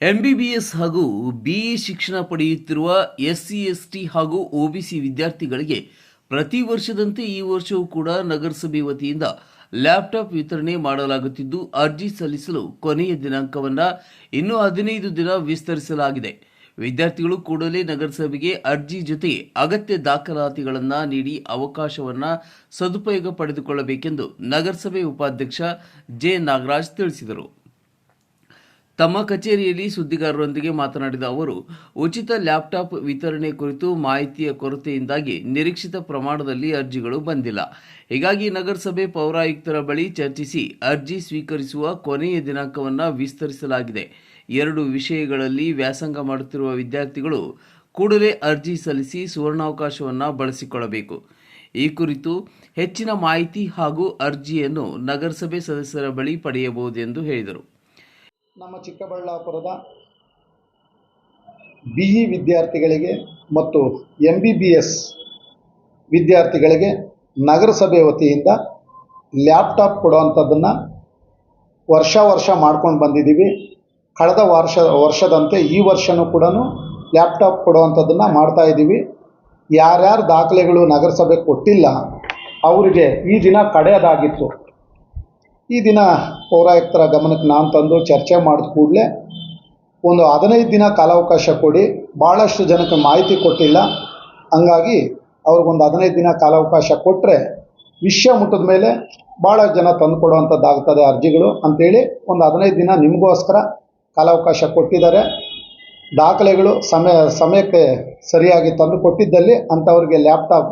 MBBS ಹಾಗೂ BE ಶಿಕ್ಷಣ ಪಡೆಯುತ್ತಿರುವ ಎಸ್ ಸಿ ಎಸ್ ಟಿ ಹಾಗೂ ಒ ಬಿ ಸಿ ವಿದ್ಯಾರ್ಥಿಗಳಿಗೆ ಪ್ರತಿ ವರ್ಷದಂತೆ ಈ ವರ್ಷವೂ ಕೂಡ ನಗರಸಭೆ ವತಿಯಿಂದ ಲ್ಯಾಪ್ಟಾಪ್ ವಿತರಣೆ ಮಾಡಲಾಗುತ್ತಿದ್ದು, ಅರ್ಜಿ ಸಲ್ಲಿಸಲು ಕೊನೆಯ ದಿನಾಂಕವನ್ನು ಇನ್ನೂ ಹದಿನೈದು ದಿನ ವಿಸ್ತರಿಸಲಾಗಿದೆ. ವಿದ್ಯಾರ್ಥಿಗಳು ಕೂಡಲೇ ನಗರಸಭೆಗೆ ಅರ್ಜಿ ಜೊತೆಗೆ ಅಗತ್ಯ ದಾಖಲಾತಿಗಳನ್ನು ನೀಡಿ ಅವಕಾಶವನ್ನು ಸದುಪಯೋಗ ಪಡೆದುಕೊಳ್ಳಬೇಕೆಂದು ನಗರಸಭೆ ಉಪಾಧ್ಯಕ್ಷ ಜೆ ನಾಗರಾಜ್ ತಿಳಿಸಿದರು. ತಮ್ಮ ಕಚೇರಿಯಲ್ಲಿ ಸುದ್ದಿಗಾರರೊಂದಿಗೆ ಮಾತನಾಡಿದ ಅವರು, ಉಚಿತ ಲ್ಯಾಪ್ಟಾಪ್ ವಿತರಣೆ ಕುರಿತು ಮಾಹಿತಿಯ ಕೊರತೆಯಿಂದಾಗಿ ನಿರೀಕ್ಷಿತ ಪ್ರಮಾಣದಲ್ಲಿ ಅರ್ಜಿಗಳು ಬಂದಿಲ್ಲ. ಹೀಗಾಗಿ ನಗರಸಭೆ ಪೌರಾಯುಕ್ತರ ಬಳಿ ಚರ್ಚಿಸಿ ಅರ್ಜಿ ಸ್ವೀಕರಿಸುವ ಕೊನೆಯ ದಿನಾಂಕವನ್ನು ವಿಸ್ತರಿಸಲಾಗಿದೆ. ಎರಡು ವಿಷಯಗಳಲ್ಲಿ ವ್ಯಾಸಂಗ ಮಾಡುತ್ತಿರುವ ವಿದ್ಯಾರ್ಥಿಗಳು ಕೂಡಲೇ ಅರ್ಜಿ ಸಲ್ಲಿಸಿ ಸುವರ್ಣಾವಕಾಶವನ್ನು ಬಳಸಿಕೊಳ್ಳಬೇಕು. ಈ ಕುರಿತು ಹೆಚ್ಚಿನ ಮಾಹಿತಿ ಹಾಗೂ ಅರ್ಜಿಯನ್ನು ನಗರಸಭೆ ಸದಸ್ಯರ ಬಳಿ ಪಡೆಯಬಹುದು ಎಂದು ಹೇಳಿದರು. ನಮ್ಮ ಚಿಕ್ಕಬಳ್ಳಾಪುರದ ಬಿ ಇ ವಿದ್ಯಾರ್ಥಿಗಳಿಗೆ ಮತ್ತು ಎಂ ಬಿ ಬಿ ಎಸ್ ವಿದ್ಯಾರ್ಥಿಗಳಿಗೆ ನಗರಸಭೆ ವತಿಯಿಂದ ಲ್ಯಾಪ್ಟಾಪ್ ಕೊಡುವಂಥದ್ದನ್ನು ವರ್ಷ ವರ್ಷ ಮಾಡ್ಕೊಂಡು ಬಂದಿದ್ದೀವಿ. ಕಳೆದ ವರ್ಷ, ವರ್ಷದಂತೆ ಈ ವರ್ಷವೂ ಕೂಡ ಲ್ಯಾಪ್ಟಾಪ್ ಕೊಡುವಂಥದ್ದನ್ನು ಮಾಡ್ತಾ ಇದ್ದೀವಿ. ಯಾರ್ಯಾರು ದಾಖಲೆಗಳು ನಗರಸಭೆ ಕೊಟ್ಟಿಲ್ಲ, ಅವರಿಗೆ ಈ ದಿನ ಕಡೆಯದಾಗಿತ್ತು. ಈ ದಿನ ಪೌರಾಯುಕ್ತರ ಗಮನಕ್ಕೆ ನಾನು ತಂದು ಚರ್ಚೆ ಮಾಡಿದ ಕೂಡಲೇ ಒಂದು ಹದಿನೈದು ದಿನ ಕಾಲಾವಕಾಶ ಕೊಡಿ ಭಾಳಷ್ಟು ಜನಕ್ಕೆ ಮಾಹಿತಿ ಕೊಟ್ಟಿಲ್ಲ. ಹಂಗಾಗಿ ಅವ್ರಿಗೊಂದು ಹದಿನೈದು ದಿನ ಕಾಲಾವಕಾಶ ಕೊಟ್ಟರೆ ವಿಷಯ ಮುಟ್ಟಿದ ಮೇಲೆ ಭಾಳ ಜನ ತಂದು ಕೊಡುವಂಥದ್ದಾಗ್ತದೆ ಅರ್ಜಿಗಳು ಅಂಥೇಳಿ ಒಂದು ಹದಿನೈದು ದಿನ ನಿಮಗೋಸ್ಕರ ಕಾಲಾವಕಾಶ ಕೊಟ್ಟಿದ್ದಾರೆ. ದಾಖಲೆಗಳು ಸಮಯ, ಸಮಯಕ್ಕೆ ಸರಿಯಾಗಿ ತಂದು ಕೊಟ್ಟಿದ್ದಲ್ಲಿ ಅಂಥವ್ರಿಗೆ ಲ್ಯಾಪ್ಟಾಪ್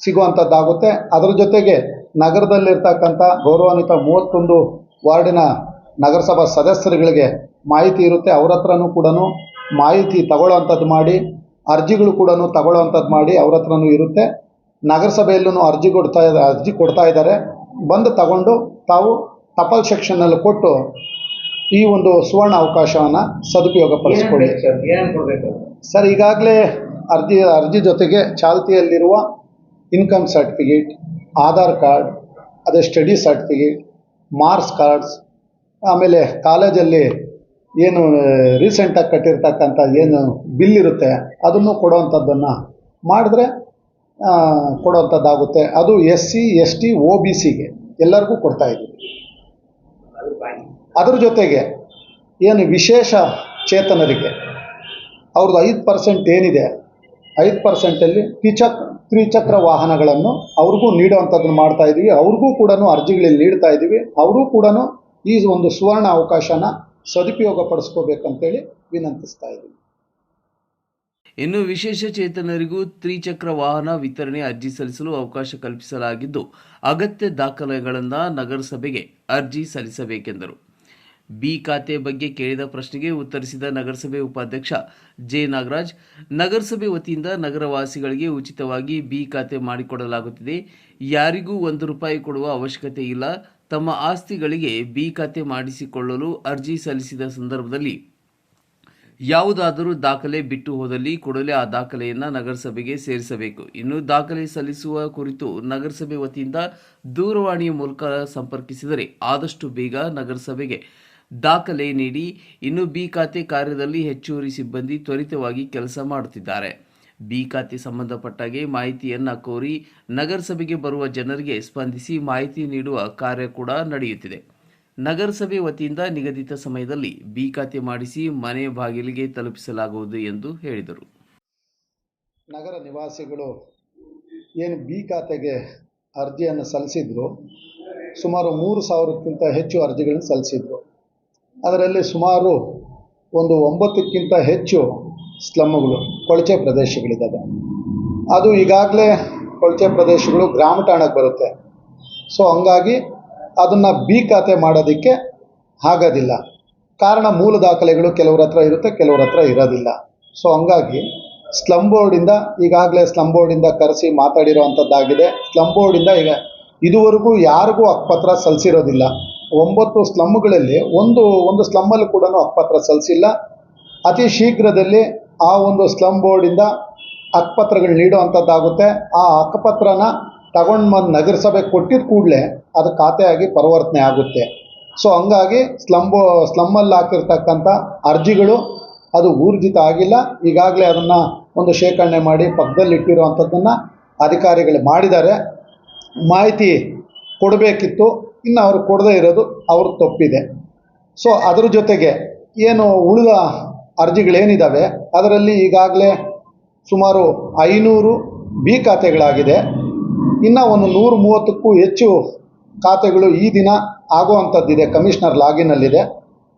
ಸಿಗುವಂಥದ್ದಾಗುತ್ತೆ ಅದರ ಜೊತೆಗೆ ನಗರದಲ್ಲಿರ್ತಕ್ಕಂಥ ಗೌರವಾನ್ವಿತ ಮೂವತ್ತೊಂದು ವಾರ್ಡಿನ ನಗರಸಭಾ ಸದಸ್ಯರುಗಳಿಗೆ ಮಾಹಿತಿ ಇರುತ್ತೆ. ಅವ್ರ ಹತ್ರನೂ ಕೂಡ ಮಾಹಿತಿ ತಗೊಳ್ಳೋವಂಥದ್ದು ಮಾಡಿ, ಅರ್ಜಿಗಳು ಕೂಡ ತಗೊಳ್ಳೋವಂಥದ್ದು ಮಾಡಿ ಅವ್ರ ಹತ್ರನೂ ಇರುತ್ತೆ. ನಗರಸಭೆಯಲ್ಲೂ ಅರ್ಜಿ ಕೊಡ್ತಾ ಅರ್ಜಿ ಕೊಡ್ತಾ ಇದ್ದಾರೆ. ಬಂದು ತಗೊಂಡು ತಾವು ತಪಾಲ್ ಸೆಕ್ಷನ್ನಲ್ಲಿ ಕೊಟ್ಟು ಈ ಒಂದು ಸುವರ್ಣ ಅವಕಾಶವನ್ನು ಸದುಪಯೋಗ ಪಡಿಸ್ಕೊಳ್ಳಿ ಸರ್, ಈಗಾಗಲೇ ಅರ್ಜಿ ಅರ್ಜಿ ಜೊತೆಗೆ ಚಾಲ್ತಿಯಲ್ಲಿರುವ ಇನ್ಕಮ್ ಸರ್ಟಿಫಿಕೇಟ್ ಆಧಾರ್ ಕಾರ್ಡ್, ಅದೇ ಸ್ಟಡಿ ಸರ್ಟಿಫಿಕೇಟ್, ಮಾರ್ಕ್ಸ್ ಕಾರ್ಡ್ಸ್, ಆಮೇಲೆ ಕಾಲೇಜಲ್ಲಿ ಏನು ರೀಸೆಂಟಾಗಿ ಕಟ್ಟಿರ್ತಕ್ಕಂಥ ಏನು ಬಿಲ್ ಇರುತ್ತೆ, ಅದನ್ನು ಕೊಡೋವಂಥದ್ದನ್ನು ಮಾಡಿದ್ರೆ ಕೊಡೋವಂಥದ್ದಾಗುತ್ತೆ. ಅದು S C S T O B ಸಿಗೆ ಎಲ್ಲರಿಗೂ ಕೊಡ್ತಾ ಇದ್ದೀವಿ ಅದ್ರ ಜೊತೆಗೆ ಏನು ವಿಶೇಷ ಚೇತನರಿಗೆ, ಅವ್ರದ್ದು ಐದು ಪರ್ಸೆಂಟ್ ಏನಿದೆ ಐದು ಪರ್ಸೆಂಟಲ್ಲಿ ತ್ರಿಚಕ್, ತ್ರಿಚಕ್ರ ವಾಹನಗಳನ್ನು ಅವ್ರಿಗೂ ನೀಡುವಂಥದ್ದನ್ನು ಮಾಡ್ತಾ ಇದ್ದೀವಿ. ಅವ್ರಿಗೂ ಕೂಡ ಅರ್ಜಿಗಳಲ್ಲಿ ನೀಡ್ತಾ ಇದ್ದೀವಿ. ಅವರೂ ಕೂಡ ಈ ಒಂದು ಸುವರ್ಣ ಅವಕಾಶನ ಸದುಪಯೋಗ ಪಡಿಸ್ಕೋಬೇಕಂತೇಳಿ ವಿನಂತಿಸ್ತಾ ಇದ್ದೀವಿ ಇನ್ನು ವಿಶೇಷ ಚೇತನರಿಗೂ ತ್ರಿಚಕ್ರ ವಾಹನ ವಿತರಣೆ ಅರ್ಜಿ ಸಲ್ಲಿಸಲು ಅವಕಾಶ ಕಲ್ಪಿಸಲಾಗಿದ್ದು ಅಗತ್ಯ ದಾಖಲೆಗಳನ್ನು ನಗರಸಭೆಗೆ ಅರ್ಜಿ ಸಲ್ಲಿಸಬೇಕೆಂದರು. ಬಿ ಖಾತೆ ಬಗ್ಗೆ ಕೇಳಿದ ಪ್ರಶ್ನೆಗೆ ಉತ್ತರಿಸಿದ ನಗರಸಭೆ ಉಪಾಧ್ಯಕ್ಷ ಜೆ ನಾಗರಾಜ್, ನಗರಸಭೆ ವತಿಯಿಂದ ನಗರವಾಸಿಗಳಿಗೆ ಉಚಿತವಾಗಿ ಬಿ ಖಾತೆ ಮಾಡಿಕೊಡಲಾಗುತ್ತಿದೆ. ಯಾರಿಗೂ ಒಂದು ರೂಪಾಯಿ ಕೊಡುವ ಅವಶ್ಯಕತೆ ಇಲ್ಲ. ತಮ್ಮ ಆಸ್ತಿಗಳಿಗೆ ಬಿ ಖಾತೆ ಮಾಡಿಸಿಕೊಳ್ಳಲು ಅರ್ಜಿ ಸಲ್ಲಿಸಿದ ಸಂದರ್ಭದಲ್ಲಿ ಯಾವುದಾದರೂ ದಾಖಲೆ ಬಿಟ್ಟು ಹೋದಲ್ಲಿ ಕೂಡಲೇ ಆ ದಾಖಲೆಯನ್ನು ನಗರಸಭೆಗೆ ಸೇರಿಸಬೇಕು. ಇನ್ನು ದಾಖಲೆ ಸಲ್ಲಿಸುವ ಕುರಿತು ನಗರಸಭೆ ವತಿಯಿಂದ ದೂರವಾಣಿಯ ಮೂಲಕ ಸಂಪರ್ಕಿಸಿದರೆ ಆದಷ್ಟು ಬೇಗ ನಗರಸಭೆಗೆ ದಾಖಲೆ ನೀಡಿ ಇನ್ನು ಬಿ ಖಾತೆ ಕಾರ್ಯದಲ್ಲಿ ಹೆಚ್ಚುವರಿ ಸಿಬ್ಬಂದಿ ತ್ವರಿತವಾಗಿ ಕೆಲಸ ಮಾಡುತ್ತಿದ್ದಾರೆ. ಬಿ ಖಾತೆ ಸಂಬಂಧಪಟ್ಟಾಗೆ ಮಾಹಿತಿಯನ್ನು ಕೋರಿ ನಗರಸಭೆಗೆ ಬರುವ ಜನರಿಗೆ ಸ್ಪಂದಿಸಿ ಮಾಹಿತಿ ನೀಡುವ ಕಾರ್ಯ ಕೂಡ ನಡೆಯುತ್ತಿದೆ. ನಗರಸಭೆ ವತಿಯಿಂದ ನಿಗದಿತ ಸಮಯದಲ್ಲಿ ಬಿ ಖಾತೆ ಮಾಡಿಸಿ ಮನೆ ಬಾಗಿಲಿಗೆ ತಲುಪಿಸಲಾಗುವುದು ಎಂದು ಹೇಳಿದರು. ನಗರ ನಿವಾಸಿಗಳು ಏನು ಬಿ ಖಾತೆಗೆ ಅರ್ಜಿಯನ್ನು ಸಲ್ಲಿಸಿದ್ರು, ಸುಮಾರು ಮೂರು ಸಾವಿರಕ್ಕಿಂತ ಹೆಚ್ಚು ಅರ್ಜಿಗಳನ್ನು ಸಲ್ಲಿಸಿದ್ರು. ಅದರಲ್ಲಿ ಸುಮಾರು ಒಂದು ಒಂಬತ್ತಕ್ಕಿಂತ ಹೆಚ್ಚು ಸ್ಲಮ್ಮುಗಳು, ಕೊಳಚೆ ಪ್ರದೇಶಗಳಿದ್ದಾವೆ. ಅದು ಈಗಾಗಲೇ ಕೊಳಚೆ ಪ್ರದೇಶಗಳು ಗ್ರಾಮ ಠಾಣಕ್ಕೆ ಬರುತ್ತೆ. ಸೊ ಹಂಗಾಗಿ ಅದನ್ನು ಬಿ ಖಾತೆ ಮಾಡೋದಕ್ಕೆ ಆಗೋದಿಲ್ಲ. ಕಾರಣ ಮೂಲ ದಾಖಲೆಗಳು ಕೆಲವ್ರ ಹತ್ರ ಇರುತ್ತೆ, ಕೆಲವ್ರ ಹತ್ರ ಇರೋದಿಲ್ಲ. ಸೊ ಹಂಗಾಗಿ ಸ್ಲಮ್ ಬೋರ್ಡಿಂದ ಈಗಾಗಲೇ ಸ್ಲಮ್ ಬೋರ್ಡಿಂದ ಕರೆಸಿ ಮಾತಾಡಿರೋವಂಥದ್ದಾಗಿದೆ. ಸ್ಲಮ್ ಬೋರ್ಡಿಂದ ಈಗ ಇದುವರೆಗೂ ಯಾರಿಗೂ ಹಕ್ಕುಪತ್ರ ಸಲ್ಲಿಸಿರೋದಿಲ್ಲ. ಒಂಬತ್ತು ಸ್ಲಮ್ಗಳಲ್ಲಿ ಒಂದು ಒಂದು ಸ್ಲಮ್ಮಲ್ಲಿ ಕೂಡ ಅಕ್ಪತ್ರ ಸಲ್ಲಿಸಿಲ್ಲ ಅತಿ ಶೀಘ್ರದಲ್ಲಿ ಆ ಒಂದು ಸ್ಲಮ್ ಬೋರ್ಡಿಂದ ನೀಡೋ ನೀಡುವಂಥದ್ದಾಗುತ್ತೆ. ಆ ಅಕ್ಕಪತ್ರನ ತಗೊಂಡು ಬಂದು ನಗರಸಭೆ ಕೊಟ್ಟಿದ ಕೂಡಲೇ ಅದು ಖಾತೆಯಾಗಿ ಪರಿವರ್ತನೆ ಆಗುತ್ತೆ. ಸೊ, ಹಂಗಾಗಿ ಸ್ಲಮ್ ಬೋ, ಸ್ಲಮ್ಮಲ್ಲಿ ಹಾಕಿರ್ತಕ್ಕಂಥ ಅರ್ಜಿಗಳು ಅದು ಊರ್ಜಿತ ಆಗಿಲ್ಲ. ಈಗಾಗಲೇ ಅದನ್ನು ಒಂದು ಶೇಖರಣೆ ಮಾಡಿ ಪಕ್ಕದಲ್ಲಿ ಇಟ್ಟಿರುವಂಥದ್ದನ್ನು ಅಧಿಕಾರಿಗಳು ಮಾಡಿದ್ದಾರೆ. ಮಾಹಿತಿ ಕೊಡಬೇಕಿತ್ತು. ಇನ್ನು ಅವರು ಕೊಡದೇ ಇರೋದು ಅವ್ರ ತಪ್ಪಿದೆ. ಸೊ ಅದರ ಜೊತೆಗೆ ಏನು ಉಳಿದ ಅರ್ಜಿಗಳೇನಿದ್ದಾವೆ ಅದರಲ್ಲಿ ಈಗಾಗಲೇ ಸುಮಾರು ಐನೂರು ಬಿ ಖಾತೆಗಳಾಗಿದೆ. ಇನ್ನು ಒಂದು ನೂರು ಮೂವತ್ತಕ್ಕೂ ಹೆಚ್ಚು ಖಾತೆಗಳು ಈ ದಿನ ಆಗುವಂಥದ್ದಿದೆ, ಕಮಿಷನರ್ ಲಾಗಿನಲ್ಲಿದೆ.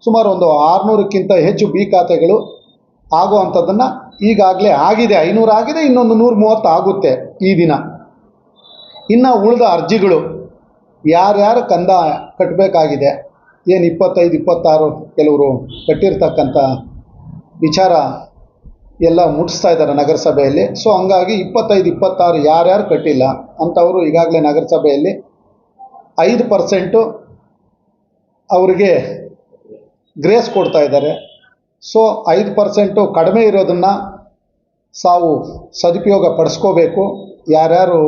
ಸುಮಾರು ಒಂದು ಆರುನೂರಕ್ಕಿಂತ ಹೆಚ್ಚು ಬಿ ಖಾತೆಗಳು ಆಗುವಂಥದ್ದನ್ನು ಈಗಾಗಲೇ ಆಗಿದೆ. ಐನೂರು ಆಗಿದೆ, ಇನ್ನೊಂದು ನೂರ ಮೂವತ್ತು ಆಗುತ್ತೆ ಈ ದಿನ. ಇನ್ನು ಉಳಿದ ಅರ್ಜಿಗಳು ಯಾರ್ಯಾರು ಕಂದ ಕಟ್ಟಬೇಕಾಗಿದೆ ಏನು ಇಪ್ಪತ್ತೈದು, ಇಪ್ಪತ್ತಾರು ಕೆಲವರು ಕಟ್ಟಿರ್ತಕ್ಕಂಥ ವಿಚಾರ ಎಲ್ಲ ಮುಟ್ಟಿಸ್ತಾ ಇದ್ದಾರೆ ನಗರಸಭೆಯಲ್ಲಿ. ಸೊ ಹಂಗಾಗಿ ಇಪ್ಪತ್ತೈದು, ಇಪ್ಪತ್ತಾರು ಯಾರ್ಯಾರು ಕಟ್ಟಿಲ್ಲ, ಅಂಥವರು ಈಗಾಗಲೇ ನಗರಸಭೆಯಲ್ಲಿ ಐದು ಪರ್ಸೆಂಟು ಅವರಿಗೆ ಗ್ರೇಸ್ ಕೊಡ್ತಾ ಇದ್ದಾರೆ. ಸೊ ಐದು ಪರ್ಸೆಂಟು ಕಡಿಮೆ ಇರೋದನ್ನು ಸಾವು ಸದುಪಯೋಗ ಪಡಿಸ್ಕೋಬೇಕು. ಯಾರ್ಯಾರು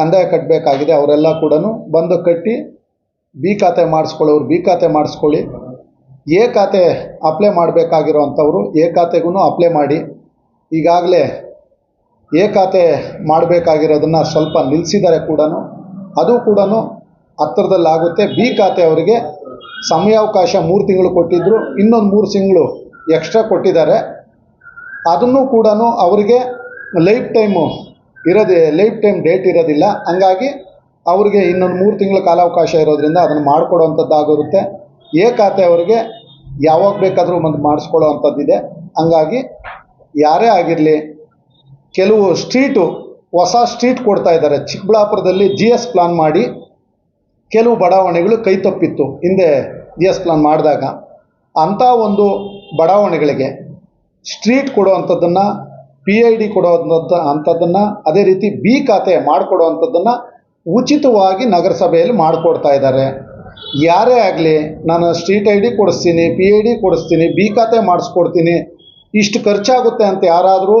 ಕಂದಾಯ ಕಟ್ಟಬೇಕಾಗಿದೆ ಅವರೆಲ್ಲ ಕೂಡ ಬಂದು ಕಟ್ಟಿ ಬಿ ಖಾತೆ ಮಾಡಿಸ್ಕೊಳ್ಳೋರು ಬಿ ಖಾತೆ ಮಾಡಿಸ್ಕೊಳ್ಳಿ. ಎ ಖಾತೆ ಅಪ್ಲೈ ಮಾಡಬೇಕಾಗಿರೋವಂಥವ್ರು ಎ ಖಾತೆಗೂ ಅಪ್ಲೈ ಮಾಡಿ. ಈಗಾಗಲೇ ಎ ಖಾತೆ ಮಾಡಬೇಕಾಗಿರೋದನ್ನು ಸ್ವಲ್ಪ ನಿಲ್ಲಿಸಿದ್ದಾರೆ ಕೂಡ ಅದು ಕೂಡ ಹತ್ತಿರದಲ್ಲಾಗುತ್ತೆ ಬಿ ಖಾತೆ ಅವರಿಗೆ ಸಮಯಾವಕಾಶ ಮೂರು ತಿಂಗಳು ಕೊಟ್ಟಿದ್ದರು ಇನ್ನೊಂದು ಮೂರು ತಿಂಗಳು ಎಕ್ಸ್ಟ್ರಾ ಕೊಟ್ಟಿದ್ದಾರೆ. ಅದನ್ನು ಕೂಡ ಅವರಿಗೆ ಲೈಫ್ ಟೈಮು ಇರೋದೇ ಲೈಫ್ ಟೈಮ್ ಡೇಟ್ ಇರೋದಿಲ್ಲ. ಹಂಗಾಗಿ ಅವರಿಗೆ ಇನ್ನೊಂದು ಮೂರು ತಿಂಗಳ ಕಾಲಾವಕಾಶ ಇರೋದ್ರಿಂದ ಅದನ್ನು ಮಾಡಿಕೊಡುವಂಥದ್ದಾಗಿರುತ್ತೆ. ಏ ಖಾತೆ ಅವರಿಗೆ ಯಾವಾಗ ಬೇಕಾದರೂ ಒಂದು ಮಾಡಿಸ್ಕೊಳ್ಳೋ ಅಂಥದ್ದಿದೆ ಹಂಗಾಗಿ ಯಾರೇ ಆಗಿರಲಿ, ಕೆಲವು ಸ್ಟ್ರೀಟು ಹೊಸ ಸ್ಟ್ರೀಟ್ ಕೊಡ್ತಾ ಇದ್ದಾರೆ. ಚಿಕ್ಕಬಳ್ಳಾಪುರದಲ್ಲಿ ಜಿ ಎಸ್ ಪ್ಲಾನ್ ಮಾಡಿ ಕೆಲವು ಬಡಾವಣೆಗಳು ಕೈ ತಪ್ಪಿತ್ತು ಹಿಂದೆ ಜಿ ಎಸ್ ಪ್ಲಾನ್ ಮಾಡಿದಾಗ. ಅಂಥ ಒಂದು ಬಡಾವಣೆಗಳಿಗೆ ಸ್ಟ್ರೀಟ್ ಕೊಡುವಂಥದ್ದನ್ನು ಪಿ ಐ ಡಿ ಕೊಡೋದ್ ಅಂಥದ್ದನ್ನು ಅದೇ ರೀತಿ ಬಿ ಖಾತೆ ಮಾಡಿಕೊಡುವಂಥದ್ದನ್ನು ಉಚಿತವಾಗಿ ನಗರಸಭೆಯಲ್ಲಿ ಮಾಡಿಕೊಡ್ತಾ ಇದ್ದಾರೆ. ಯಾರೇ ಆಗಲಿ, ನಾನು ಸ್ಟ್ರೀಟ್ ಐ ಡಿ ಕೊಡಿಸ್ತೀನಿ ಪಿ ಐ ಡಿ ಕೊಡಿಸ್ತೀನಿ ಬಿ ಖಾತೆ ಮಾಡಿಸ್ಕೊಡ್ತೀನಿ, ಇಷ್ಟು ಖರ್ಚಾಗುತ್ತೆ ಅಂತ ಯಾರಾದರೂ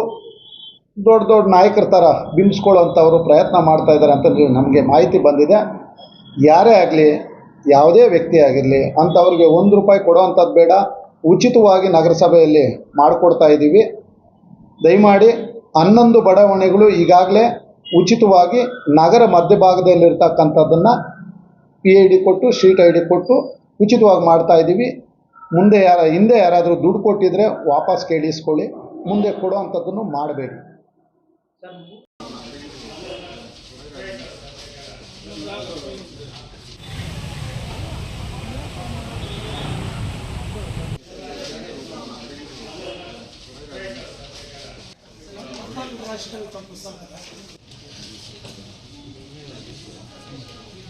ದೊಡ್ಡ ದೊಡ್ಡ ನಾಯಕರ ಥರ ಬಿಂಬಿಸ್ಕೊಳ್ಳೋಂಥವ್ರು ಪ್ರಯತ್ನ ಮಾಡ್ತಾ ಇದ್ದಾರೆ ಅಂತ ನಮಗೆ ಮಾಹಿತಿ ಬಂದಿದೆ. ಯಾರೇ ಆಗಲಿ, ಯಾವುದೇ ವ್ಯಕ್ತಿ ಆಗಿರಲಿ, ಅಂಥವ್ರಿಗೆ ಒಂದು ರೂಪಾಯಿ ಕೊಡೋವಂಥದ್ದು ಬೇಡ, ಉಚಿತವಾಗಿ ನಗರಸಭೆಯಲ್ಲಿ ಮಾಡಿಕೊಡ್ತಾ ಇದ್ದೀವಿ. ದಯಮಾಡಿ ಹನ್ನೊಂದು ಬಡಾವಣೆಗಳು ಈಗಾಗಲೇ ಉಚಿತವಾಗಿ ನಗರ ಮಧ್ಯಭಾಗದಲ್ಲಿರ್ತಕ್ಕಂಥದ್ದನ್ನು ಪಿ ಐ ಡಿ ಕೊಟ್ಟು ಶೀಟ್ ಐ ಡಿ ಕೊಟ್ಟು ಉಚಿತವಾಗಿ ಮಾಡ್ತಾ ಇದ್ದೀವಿ. ಮುಂದೆ ಯಾರ, ಹಿಂದೆ ಯಾರಾದರೂ ದುಡ್ಡು ಕೊಟ್ಟಿದ್ರೆ ವಾಪಸ್ ಕೇಳಿಸ್ಕೊಳ್ಳಿ. ಮುಂದೆ ಕೊಡೋವಂಥದ್ದನ್ನು ಮಾಡಬೇಡಿ Можете ви там писати?